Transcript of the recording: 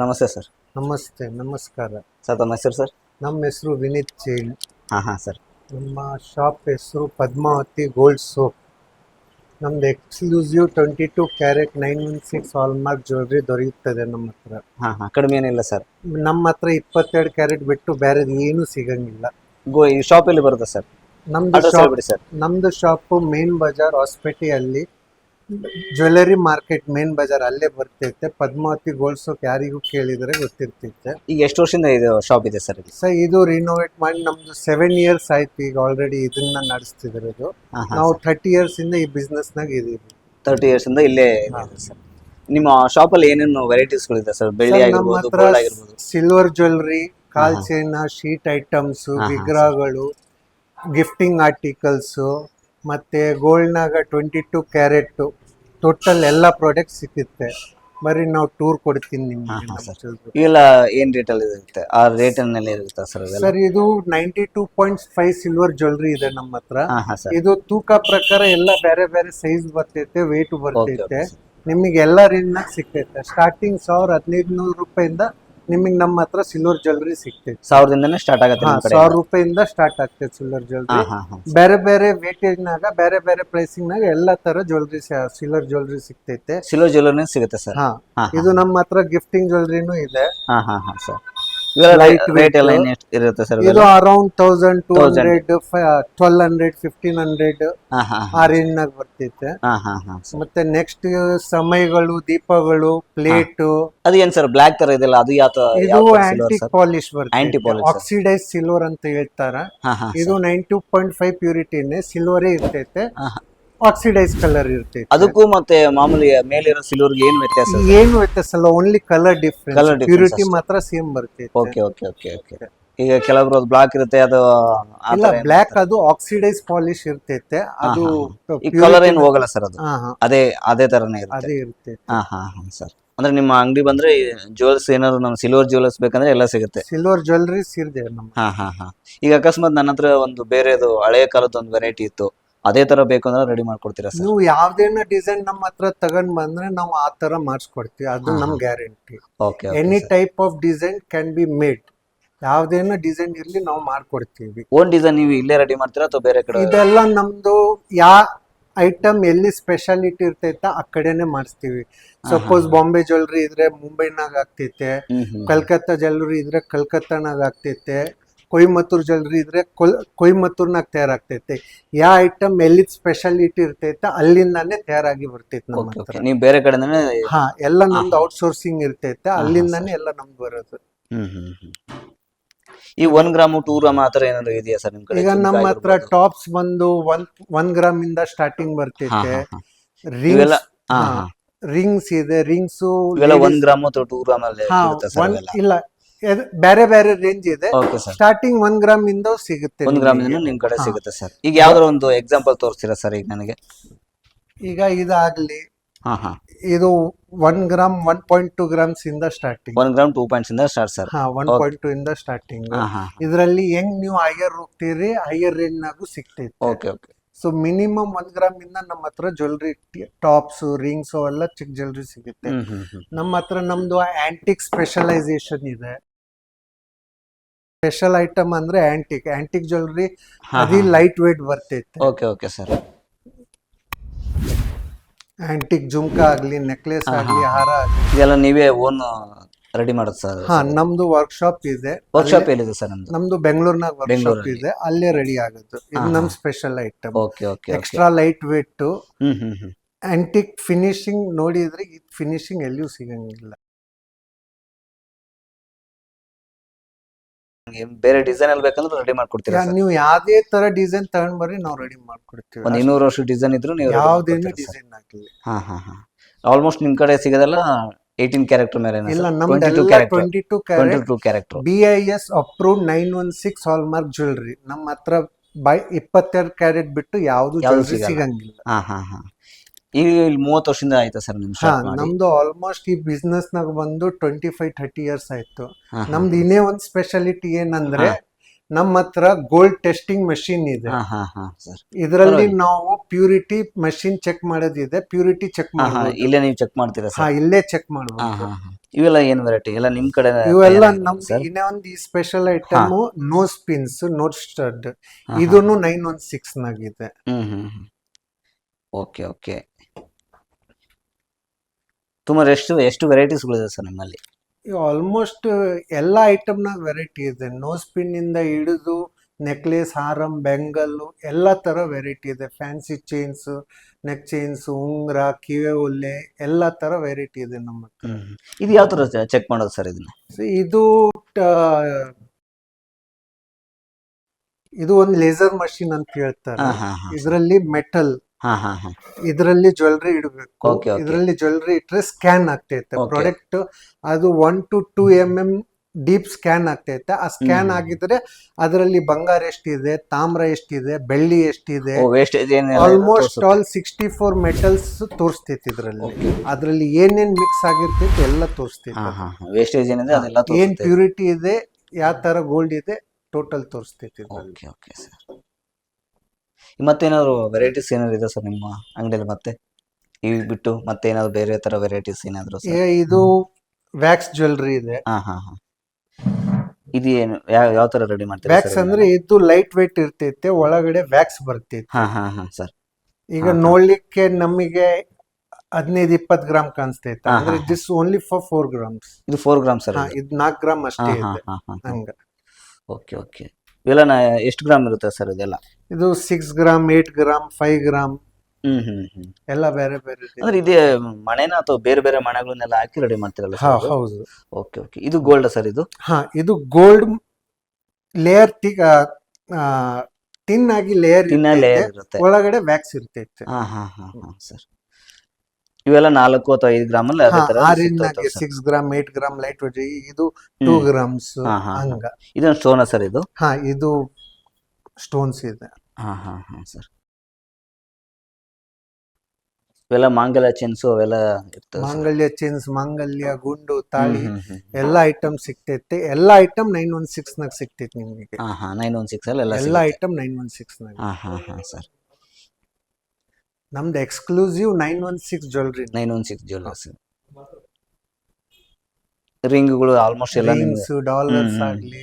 ನಮಸ್ತೆ ಸರ್. ನಮಸ್ತೆ ನಮಸ್ಕಾರ. ಸರ್ ತಮ್ಮ ಹೆಸರು ಸರ್? ನಮ್ಮ ಹೆಸರು ವಿನೀತ್ ಜೈನ್. ಹಾಂ ಹಾಂ ಸರ್. ನಮ್ಮ ಶಾಪ್ ಹೆಸರು ಪದ್ಮಾವತಿ ಗೋಲ್ಡ್ ಸೋಪ್. ನಮ್ದು exclusive twenty two carat nine one six mark jewellery ದೊರೆಯುತ್ತದೆ ನಮ್ಮ ಹತ್ರ. ಹಾಂ ಹಾಂ ಕಡಿಮೆ ಏನಿಲ್ಲ ಸರ್. ನಮ್ಮ ಹತ್ರ ಇಪ್ಪತ್ತೆರಡು ಕ್ಯಾರೆಟ್ ಬಿಟ್ಟು ಬೇರೆ ಏನೂ ಸಿಗಂಗಿಲ್ಲ. ಗೋ ಈ ಶಾಪ್ ಎಲ್ಲಿ ಬರುತ್ತೆ ಸರ್? ನಮ್ದು ಅಡ್ರೆಸ್ ಶಾಪ್ ಹೇಳ್ಬಿಡಿ ಸರ್. ನಮ್ದು ಶಾಪು ಮೇನ್ ಬಜಾರ್ ಹಾಸ್ಪೆಟಿಯಲ್ಲಿ ಜ್ಯುವೆಲರಿ ಮಾರ್ಕೆಟ್ ಮೇನ್ ಬಜಾರ್ ಅಲ್ಲೇ ಬರ್ತೈತೆ. ಪದ್ಮಾವತಿ ಗೋಲ್ಡ್ ಸೋಕ್ ಯಾರಿಗೂ ಕೇಳಿದರೆ ಗೊತ್ತಿರ್ತಿತ್ತು ಈಗ ಎಷ್ಟು ವರ್ಷದಿಂದ ಇದು ಶಾಪ್ ಇದೆ ಸರ್ ಇಲ್ಲಿ ಸರ್ ಇದು ರಿನೋವೇಟ್ ಮಾಡಿ ನಮ್ದು ಸೆವೆನ್ ಇಯರ್ಸ್ ಆಯ್ತು ಈಗ ಆಲ್ರೆಡಿ ಇದನ್ನ ಹಾಂ ಹಾಂ ನಾವು ಥರ್ಟಿ ಇಯರ್ಸ್ ಇಂದ ಈ ಬಿಸ್ನೆಸ್ ನಾಗ ಇದೀವಿ. ತರ್ಟಿ ಇಯರ್ಸ್ ಇಂದ ಇಲ್ಲೇ ಇದೆ ಸರ್ ನಿಮ್ಮ ಶಾಪಲ್ಲಿ ಏನೇನು ವೆರೈಟೀಸ್ಗಳಿದೆ ಸರ್ ಬೆಳ್ಳಿ ಸರ್, ನಮ್ಮ ಆಗಿರ್ಬೋದು ಹತ್ರ ಗೋಲ್ಡ್ ಆಗಿರ್ಬೋದು. ಸಿಲ್ವರ್ ಜ್ಯುವೆಲ್ರಿ ಕಾಲ್. ಚೈನ್ ಶೀಟ್ ಐಟಮ್ಸ್ ಹಾ, ವಿಗ್ರಹಗಳು ಗಿಫ್ಟಿಂಗ್ ಆರ್ಟಿಕಲ್ಸ್ ಮತ್ತೆ ಗೋಲ್ಡ್ನಾಗ ಟ್ವೆಂಟಿ ಟೂ ಕ್ಯಾರೆಟ್ ಟೋಟಲ್ ಎಲ್ಲ ಪ್ರಾಡಕ್ಟ್ ಸಿಕ್ಕುತ್ತೆ ಬರೀ ನಾವು ಟೂರ್ ಕೊಡ್ತೀನಿ ನಿಮ್ಗೆ ಇಲ್ಲ ಏನ್ ರೇಟ್ ರೇಟಲ್ಲಿ ಇರುತ್ತೆ? ಆ ರೇಟಲ್ಲಿ ಇರುತ್ತೆ ಸರ್ ಸರ್ ಇದು ninety two point five silver jewellery ಇದೆ ನಮ್ಮ ಹತ್ರ. ಇದು ತೂಕ ಪ್ರಕಾರ ಎಲ್ಲ ಬೇರೆ ಬೇರೆ ಸೈಜ್ ಬರ್ತೈತೆ ವೇಟ್ ಬರ್ತೈತೆ. ನಿಮಗೆ ಎಲ್ಲ ರೇಂಜ್ ಸಿಗ್ತೈತೆ. ಸ್ಟಾರ್ಟಿಂಗ್ ಸಾವಿರ ಹದಿನೈದು ನೂರು ರೂಪಾಯಿಂದ ನಿಮಗೆ ನಮ್ಮ ಹತ್ರ ಸಿಲ್ವರ್ ಜ್ಯುವೆಲ್ರಿ ಸಿಗ್ತೈತೆ. ಸಾವಿರದಿಂದನೇ ಸ್ಟಾರ್ಟ್ ಆಗುತ್ತೆ ಹಾ ನಿಮ್ಮ ಕಡೆ? ಸಾವಿರ ರೂಪಾಯಿಂದ ಸ್ಟಾರ್ಟ್ ಆಗ್ತೈತೆ ಸಿಲ್ವರ್ ಜ್ಯುವೆಲ್ರಿ ಹಾಂ ಹಾಂ ಹಾಂ. ಬೇರೆ ಬೇರೆ ವೇಟೇಜ್ ನಾಗ ಬೇರೆ ಬೇರೆ ಪ್ರೈಸಿಂಗ್ ನಾಗ ಎಲ್ಲಾ ತರ ಜ್ಯುವೆಲ್ರಿ ಸಿಲ್ವರ್ ಜ್ಯುವೆಲ್ರಿ ಸಿಗ್ತೈತೆ. ಸಿಲ್ವರ್ ಜ್ಯುವೆಲ್ಲರಿ ಸಿಗುತ್ತೆ ಸರ್. ಹಾ ಹಾಂ ಇದು ನಮ್ಮ ಹತ್ರ ಗಿಫ್ಟಿಂಗ್ ಜ್ಯುವೆಲ್ರಿನೂ ಇದೆ. ಹಾ ಹಾ ಹಾ ಸರ್. ರೇಟ್ ಎಲ್ಲ weight. ಏನು ಎಷ್ಟು ಇರುತ್ತೆ ಸರ್ ಇದು around thousand two 1000. Hundred twelve hundred fifteen hundred ಆ ಬರ್ತೈತೆ. ಮತ್ತೆ ನೆಕ್ಸ್ಟ್ ಸಮಯಗಳು ದೀಪಗಳು ಪ್ಲೇಟ್ ಅದು ಏನ್ ಸರ್ ಬ್ಲಾಕ್ ತರ ಇದೆಲ್ಲ ಅದು ಯಾವ ಇದು silver sir? Polish sir. Oxidise silver ಅಂತ ಹೇಳ್ತಾರ. ಇದು ನೈನ್ ಟೂ ಪಾಯಿಂಟ್ ಫೈವ್ ಪ್ಯೂರಿಟಿನೇ ಸಿಲ್ವರೇ ಇರ್ತೈತೆ. ಆಕ್ಸಿಡೈಸ್ ಕಲರ್ ಇರುತ್ತೆ. ಅದಕ್ಕೂ ಮತ್ತೆ ಮಾಮೂಲಿ ಮೇಲಿರೋ ಸಿಲ್ವರ್ಗೆ ಏನ್ ವ್ಯತ್ಯಾಸ ಏನು ವ್ಯತ್ಯಾಸ ಅಲ್ಲ only colour Colour difference difference purity ಮಾತ್ರ ಸೇಮ್ ಬರುತ್ತೆ. ಓಕೆ ಓಕೆ ಓಕೆ ಓಕೆ ಈಗ ಕೆಲವರು ಅದು ಬ್ಲಾಕ್ ಇರುತ್ತೆ ಅದು ಆ ಇಲ್ಲ ಥರ ಏನ್ ಬ್ಲಾಕ್ ಅದು ಆಕ್ಸಿಡೈಸ್ ಪಾಲಿಶ್ ಇರ್ತೈತೆ. ಅದು ಈ purity- ಕಲರ್ ಏನು ಹೋಗಲ್ಲ ಸರ್ ಅದು? ಹಾ ಹಾ. ಅದೇ ಅದೇ ತರನೇ ಇರುತ್ತೆ. ಅದೇ ಇರುತ್ತೆ. ಹಾ ಹಾ ಹಾ ಸರ್ ಅಂದ್ರೆ ನಿಮ್ಮ ಅಂಗಡಿ ಬಂದ್ರೆ ಜುವೆಲ್ಸ್ ಏನಾದ್ರು ನಮ್ಮ ಸಿಲ್ವರ್ ಜುವೆಲ್ಸ್ ಬೇಕಂದ್ರೆ ಎಲ್ಲ ಸಿಗುತ್ತೆ. ಸಿಲ್ವರ್ ಜ್ಯುವೆಲ್ರೀಸ್ ಇದೆ ನಮ್ಮ ಹಾ ಹಾ ಹಾ. ಈಗ ಅಕಸ್ಮಾತ್ ನನ್ನ ಹತ್ರ ಒಂದು ಬೇರೆದು ಹಳೆಯ ಕಾಲದ ಒಂದು ವೆರೈಟಿ ಇತ್ತು. ಅದೇ ತರ ಬೇಕು ಅಂದ್ರೆ ರೆಡಿ ಮಾಡ್ಕೊಡ್ತೀರಾ ಸರ್ ನೀವು ಯಾವ್ದೇನ ಡಿಸೈನ್ ನಮ್ಮ ಹತ್ರ ತಗೊಂಡ್ ಬಂದ್ರೆ ನಾವು ಆ ತರ ಮಾಡಿಸ್ಕೊಡ್ತೀವಿ. ಅದು ನಮ್ guarantee okay any type of design can be made ಯಾವ್ದೇನ design ಇರ್ಲಿ ನಾವು ಮಾಡ್ಕೊಡ್ತೀವಿ. ಓನ್ ಡಿಸೈನ್ ನೀವು ಇಲ್ಲೇ ರೆಡಿ ಮಾಡ್ತೀರಾ ಅಥವಾ ಬೇರೆ ಕಡೆ? ಇದೆಲ್ಲ ನಮ್ದು ಯಾ ಐಟಮ್ ಎಲ್ಲಿ ಸ್ಪೆಷಾಲಿಟಿ ಇರ್ತೈತ ಆ ಕಡೆನೆ ಮಾಡಿಸ್ತೀವಿ. ಸಪೋಸ್ ಬಾಂಬೆ ಜ್ಯುವೆಲ್ರಿ ಇದ್ರೆ ಮುಂಬೈನಾಗ ಆಗ್ತೈತೆ. ಕಲ್ಕತ್ತಾ ಜ್ಯುವೆಲ್ರಿ ಇದ್ರೆ ಕಲ್ಕತ್ತಾನಾಗ ಆಗ್ತೈತೆ. ಕೊಯಮತ್ತೂರ್ ಜ್ಯುವೆಲ್ರಿ ಇದ್ರೆ ಕೊಲ್ ಕೊಯಮತ್ತೂರ್ನಾಗ ತಯಾರಾಗ್ತೈತೆ. ಯಾ ಐಟಮ್ ಎಲ್ಲಿ ಸ್ಪೆಷಾಲಿಟಿ ಇರ್ತೈತೆ ಅಲ್ಲಿಂದಾನೇ ತಯಾರಾಗಿ ಬರ್ತೈತೆ ನಮ್ಮ ಹತ್ರ. ನೀವು ಬೇರೆ ಕಡೆ ಹಾ ಎಲ್ಲ ನಮ್ದು ಔಟ್ಸೋರ್ಸಿಂಗ್ ಇರ್ತೈತೆ. ಅಲ್ಲಿಂದಾನೇ ಎಲ್ಲ ನಮ್ಗೆ ಬರೋದು. ಹ್ಮ್ ಹ್ಮ್ ಹ್ಮ್. ಈ ಒನ್ ಗ್ರಾಮ್ ಟೂ ಗ್ರಾಮ್ ಆ ಥರ ಏನಾದ್ರು ಇದೆಯಾ ಸರ್ ನಿಮ್ ಕಡೆ? ಈಗ ಜುಮ್ಕಾ ನಮ್ಮ ಹತ್ರ ಆಗಿರ್ಬೋದು? ಟಾಪ್ಸ್ ಬಂದು ಒನ್ ಒನ್ ಗ್ರಾಮ್ ಇಂದ ಸ್ಟಾರ್ಟಿಂಗ್ ಹಾ, ಬರ್ತೈತೆ. ಹಾ, ಹಾ. ಇವೆಲ್ಲ ರಿಂಗ್ಸ್ ಹಾ, ಹಾ. ರಿಂಗ್ಸ್ ಇದೆ ರಿಂಗ್ಸ್ ಇವೆಲ್ಲ ಒನ್ ಗ್ರಾಮ್ ಅಥವಾ ಟೂ ಗ್ರಾಮ್ ಅಲ್ಲಿ ಇರುತ್ತೆ ಸರ್ ಒನ್ ಇವೆಲ್ಲ? ಇಲ್ಲ ಬೇರೆ ಬೇರೆ ರೇಂಜ್ ಇದೆ. Okay sir starting one gram ಇಂದ ಸಿಗುತ್ತೆ ಒಂದ್ ಗ್ರಾಮ್ ನಿಮಗೆ. ನಿಮ್ ಕಡೆ ಹಾ. ಸಿಗುತ್ತೆ ಸರ್ ಈಗ ಯಾವ್ದಾರ ಒಂದು ಎಕ್ಸಾಂಪಲ್ ತೋರಿಸ್ತೀರಾ ಸರ್ ಈಗ ನನಗೆ? ಈಗ ಇದಾಗ್ಲಿ. ಹಾ ಹಾ. ಇದು one gram one point two grams ಇಂದ starting one gram two points ಇಂದ ಸ್ಟಾರ್ಟ್ ಸರ್ ಹಾ ಒನ್ Okay. ಪಾಯಿಂಟ್ ಟೂ ಇಂದ ಸ್ಟಾರ್ಟಿಂಗ್ ಹಾ ಹಾ ಇದರಲ್ಲಿ ಹೆಂಗ್ ನೀವು ಹೈಯರ್ ಹೋಗ್ತೀರಿ ಹೈಯರ್ ರೇಂಜ್ ನಾಗು ಸಿಗ್ತೈತೆ. ಓಕೆ ಓಕೆ ಸೊ ಮಿನಿಮಮ್ ಒಂದ್ ಗ್ರಾಮ್ ಇಂದ ನಮ್ಮ ಹತ್ರ ಜ್ಯುವೆಲ್ರಿ ಟಾಪ್ಸ್ ರಿಂಗ್ಸ್ ಎಲ್ಲ ಚಿಕ್ಕ ಜ್ಯುವೆಲ್ರಿ ಸಿಗುತ್ತೆ. ಹ್ಮ್ ಹ್ಮ್ ಹ್ಮ್. ನಮ್ಮ ಹತ್ರ ನಮ್ದು ಆಂಟಿಕ್ ಸ್ಪೆಷಲೈಸೇಷನ್ ಇದೆ. ಸ್ಪೆಷಲ್ ಐಟಮ್ ಅಂದ್ರೆ ಆಂಟಿಕ್ ಆಂಟಿಕ್ ಜ್ಯುವೆಲ್ರಿ ಅದಿ ಲೈಟ್ ವೇಟ್ ಬರ್ತೈತೆ. Okay okay sir. Antique jhumka ಆಗ್ಲಿ ನೆಕ್ಲೆಸ್ ಆಗ್ಲಿ ಹಾರ ಆಗ್ಲಿ. ಇದೆಲ್ಲ ನೀವೇ ಓನ್ ರೆಡಿ ಮಾಡೋದು ಸರ್ ಹಾ ನಮ್ದು ವರ್ಕ್ಶಾಪ್ ಇದೆ. ವರ್ಕ್ಶಾಪ್ ಎಲ್ಲಿದೆ ಸರ್ ನಮ್ದು? ನಮ್ದು ಬೆಂಗಳೂರಿನಾಗ ವರ್ಕ್ಶಾಪ್ ಬೆಂಗಳೂರಲ್ಲಿ. ಇದೆ. ಅಲ್ಲೇ ರೆಡಿ ಆಗುತ್ತೆ ಇದು ಹಾ, ನಮ್ special item okay okay okay. Extra light weight ಹ್ಮ್ ಹ್ಮ್ ಹ್ಮ್. ಆಂಟಿಕ್ ಫಿನಿಶಿಂಗ್ ನೋಡಿದ್ರೆ ಈ ಫಿನಿಶಿಂಗ್ ಎಲ್ಲಿಯೂ ಸಿಗಂಗಿಲ್ಲ. ನಿಮ್ಗೆ ಬೇರೆ ಡಿಸೈನ್ ಅಲ್ಲಿ ಬೇಕಂದ್ರೆ ರೆಡಿ ಮಾಡ್ಕೊಡ್ತೀರಾ ನೀವು ಯಾವ್ದೇ ತರ ಡಿಸೈನ್ ತಗೊಂಡ್ ಬರ್ರಿ ನಾವು ರೆಡಿ ಮಾಡ್ಕೊಡ್ತೀವಿ. ಒಂದ್ ಇನ್ನೂರು ವರ್ಷ ಡಿಸೈನ್ ಇದ್ರು ನೀವು ಯಾವ್ದೇನು ಡಿಸೈನ್ ಹಾಕಿಲ್ಲ ಹಾ ಹಾ ಹಾ. ಆಲ್ಮೋಸ್ಟ್ ನಿಮ್ ಕಡೆ ಸಿಗದಲ್ಲ ಏಯ್ಟೀನ್ ಕ್ಯಾರೆಕ್ಟರ್ ಮೇಲೆ ಇಲ್ಲ character twenty two twenty carat two character B I S approve nine one six hallmark jewellery ನಮ್ಮ ಹತ್ರ ಬೈ ಇಪ್ಪತ್ತೆರಡು ಕ್ಯಾರೆಟ್ ಬಿಟ್ಟು ಯಾವ್ದು ಯಾವ್ದು ಜ್ಯುವೆಲ್ರಿ ಸಿಗಲ್ಲ. ಸಿಗಂಗಿಲ್ಲ. ಹಾ ಹಾ ಹಾ. ಈಗ ಇಲ್ಲಿ ಮೂವತ್ತು ವರ್ಷದಿಂದ ಆಯ್ತಾ ಸರ್ ನಿಮ್ ಹಾ ಮಾಡಿ? ನಮ್ದು ಆಲ್ಮೋಸ್ಟ್ ಈ ಬಿಸ್ನೆಸ್ ನಾಗ ಬಂದು ಟ್ವೆಂಟಿ ಫೈವ್ ಥರ್ಟಿ ಇಯರ್ಸ್ ಆಯ್ತು. ಹಾ, ಹಾ. ನಮ್ದು ಇನ್ನೇ ಒಂದ್ ಸ್ಪೆಷಾಲಿಟಿ ಏನಂದ್ರೆ. ನಮ್ಮ ಹತ್ರ ಗೋಲ್ಡ್ ಟೆಸ್ಟಿಂಗ್ ಮೆಷಿನ್ ಇದೆ. ಹಾ ಹಾ ಇದರಲ್ಲಿ ಪರವಾಗಿಲ್ಲ. ನಾವು ಪ್ಯೂರಿಟಿ ಮೆಷಿನ್ ಚೆಕ್ ಮಾಡೋದಿದೆ ಪ್ಯೂರಿಟಿ ಚೆಕ್ ಹಾ ಹಾ ಇಲ್ಲೇ ನೀವು ಚೆಕ್ ಮಾಡ್ತೀರಾ ಹಾ ಸರ್ ಇಲ್ಲೇ ಚೆಕ್ ಹಾ ಇವೆಲ್ಲ ಏನ್ ವೆರೈಟಿ ಎಲ್ಲ ನಿಮ್ ಕಡೆ ಇವೆಲ್ಲ ನಮ್ ಇನ್ನೇ ಒಂದು ಈ special item no spins no stud ಇದನ್ನು nine one six ನಾಗಿದೆ. Okay okay. ತುಂಬಾ ಎಷ್ಟು ಎಷ್ಟು ವೆರೈಟೀಸ್ಗಳಿದೆ ಸರ್ ನಿಮ್ಮಲ್ಲಿ? ಆಲ್ಮೋಸ್ಟ್ ಎಲ್ಲ ಐಟಮ್ನ ವೆರೈಟಿ ಇದೆ. ನೋ ಸ್ಪಿನ್ ಇಂದ ಹಿಡಿದು ನೆಕ್ಲೆಸ್ ಹಾರಂ ಬೆಂಗಲ್ಲು ಎಲ್ಲ ತರ ವೆರೈಟಿ ಇದೆ. ಫ್ಯಾನ್ಸಿ ಚೈನ್ಸ್ ನೆಕ್ ಚೈನ್ಸ್ ಉಂಗುರ ಕಿವೆ ಒಲ್ಲೆ ಎಲ್ಲ ತರ ವೆರೈಟಿ ಇದೆ ನಮ್ಮ ಹತ್ರ. ಇದು ಯಾವ ತರ ಚೆಕ್ ಮಾಡೋದು ಸರ್ ಇದನ್ನ? ಇದು ಇದು ಒಂದು ಲೇಸರ್ ಮಷಿನ್ ಅಂತ ಹೇಳ್ತಾರೆ. ಇದರಲ್ಲಿ ಮೆಟಲ್ ಹಾ ಹಾ ಹಾ. ಇದರಲ್ಲಿ ಜ್ಯುವೆಲ್ರಿ ಇಡಬೇಕು. Okay, okay. ಇದರಲ್ಲಿ ಜ್ಯುವೆಲ್ರಿ ಇಟ್ರೆ ಸ್ಕ್ಯಾನ್ ಆಗ್ತೈತೆ. Okay. ಪ್ರಾಡಕ್ಟ್ ಅದು one to two M M deep scan ಆಗ್ತೈತೆ. ಆ ಸ್ಕ್ಯಾನ್ ಹ್ಮ್. ಆಗಿದ್ರೆ ಅದರಲ್ಲಿ ಬಂಗಾರ ಎಷ್ಟಿದೆ ತಾಮ್ರ ಎಷ್ಟಿದೆ ಬೆಳ್ಳಿ ಎಷ್ಟಿದೆ wastage almost all sixty four metals ತೋರಿಸ್ತೈತಿ. ಇದರಲ್ಲಿ. ಅದರಲ್ಲಿ ಏನೇನ್ ಮಿಕ್ಸ್ ಆಗಿರ್ತೈತಿ ಎಲ್ಲ ತೋರಿಸ್ತೈತಿ ಹಾ ಹಾ ವೇಸ್ಟೇಜ್ ಏನಿದೆ ಅದೆಲ್ಲ ಏನ್ ಪ್ಯೂರಿಟಿ ಇದೆ ಯಾವ ತರ ಗೋಲ್ಡ್ ಇದೆ ಟೋಟಲ್ ತೋರಿಸ್ತೈತಿ ಇದರಲ್ಲಿ. ಓಕೆ ಓಕೆ ಸರ್ ಮತ್ತೇನಾದ್ರು ವೆರೈಟೀಸ್ ಏನಾದ್ರು ಇದೆ ಸರ್ ನಿಮ್ಮ ಅಂಗಡಿಯಲ್ಲಿ ಮತ್ತೆ? ಇವ್ ಬಿಟ್ಟು ಮತ್ತೆ ಏನಾದ್ರು ಬೇರೆ ತರ ವೆರೈಟೀಸ್ ಏನಾದ್ರು ಸರ್? ಏ, ಇದು ವ್ಯಾಕ್ಸ್ ಜ್ಯುವೆಲ್ರಿ ಇದೆ. ಹಾ ಹಾ ಹಾ. ಇದು ಏನು ಯಾವ ಯಾವ ತರ ರೆಡಿ ಮಾಡ್ತೀವಿ ವ್ಯಾಕ್ಸ್ sir ಅಂದ್ರೆ ಇದು ಲೈಟ್ ವೇಟ್ ಇರ್ತೈತೆ ಒಳಗಡೆ ವ್ಯಾಕ್ಸ್ ಬರ್ತೈತೆ. ಹಾ ಹಾ ಹಾ ಸರ್. ಈಗ ಹಾ, ಹಾ. ನೋಡ್ಲಿಕ್ಕೆ ನಮಗೆ ಹದಿನೈದು ಇಪ್ಪತ್ತು ಗ್ರಾಮ್ ಕಾಣಿಸ್ತೈತೆ. ಹಾ, ಅಂದ್ರೆ ಹಾ, this only for four grams ಇದು ಫೋರ್ ಗ್ರಾಮ್ ಸರ್ ಇದು? ನಾಲ್ಕು ಗ್ರಾಮ್ ಹಾ ಅಷ್ಟೇ ಹಾ ಇದೆ. ಹಾ ಹಾ. ಹಂಗ. Okay okay. ಇವೆಲ್ಲ ಎಷ್ಟು ಗ್ರಾಮ್ ಇರುತ್ತೆ ಸರ್ ಇದೆಲ್ಲ? ಇದು six gram eight gram five gram. ಹ್ಮ್ ಹ್ಮ್ ಹ್ಮ್. ಎಲ್ಲ ಬೇರೆ ಬೇರೆ. ಅಂದ್ರೆ ಇದೇ ಮಣೆನ ಅಥವಾ ಬೇರೆ ಬೇರೆ ಮಣೆಗಳನ್ನೆಲ್ಲ ಹಾಕಿ ರೆಡಿ ಮಾಡ್ತೀರಲ್ಲ ಹಾ ಹೌದು. ಓಕೆ ಓಕೆ ಇದು ಗೋಲ್ಡ್ ಸರ್ ಇದು? ಹಾ ಇದು ಗೋಲ್ಡ್ ಲೇಯರ್ ಟಿಕ್ ಟಿನ್ ಆಗಿ ಲೇಯರ್ ಟಿನ್ ಲೇಯರ್ ಇರುತ್ತೆ. ಒಳಗಡೆ ವ್ಯಾಕ್ಸ್ ಇರ್ತೈತೆ. ಹಾ ಹಾ ಹಾ ಹಾ ಸರ್. ಇವೆಲ್ಲ ನಾಲ್ಕು ಅಥವಾ ಐದು ಗ್ರಾಮ್ ಅಲ್ಲಿ six gram eight gram light weight ಇದು ಟೂ ಗ್ರಾಮ್ಸ್. ಹಂಗ. ಇದೊಂದು ಸ್ಟೋನ ಸರ್ ಇದು? ಹಾ ಇದು ಸ್ಟೋನ್ಸ್ ಇದೆ. ಹಾ ಹಾ ಹಾ ಸರ್. ಇವೆಲ್ಲ ಮಾಂಗಲ್ಯ ಚೇನ್ಸ್ ಅವೆಲ್ಲ ಮಾಂಗಲ್ಯ ಚೈನ್ಸ್ ಮಾಂಗಲ್ಯ ಗುಂಡು ತಾಳಿ. ಎಲ್ಲ ಐಟಮ್ ಸಿಕ್ತೈತೆ ಎಲ್ಲ ಐಟಮ್ ನೈನ್ ಒನ್ ಸಿಕ್ಸ್ ನಾಗ ಸಿಕ್ತೈತೆ ನಿಮಗೆ. ಹಾ ಹಾ ನೈನ್ ಒನ್ ಸಿಕ್ಸ್ ಅಲ್ಲಿ ಎಲ್ಲ ಎಲ್ಲ ಐಟಮ್ ನೈನ್ ಒನ್ ಸಿಕ್ಸ್ ನಾಗ ಹಾ ಹಾ ಹಾ ಸರ್. ನಮ್ದು exclusive nine one six jewellery nine one six jewellers ರಿಂಗ್ಗಳು almost ಎಲ್ಲ ನಿಮ್ಗೆ. Rings dollars. ಆಗ್ಲಿ.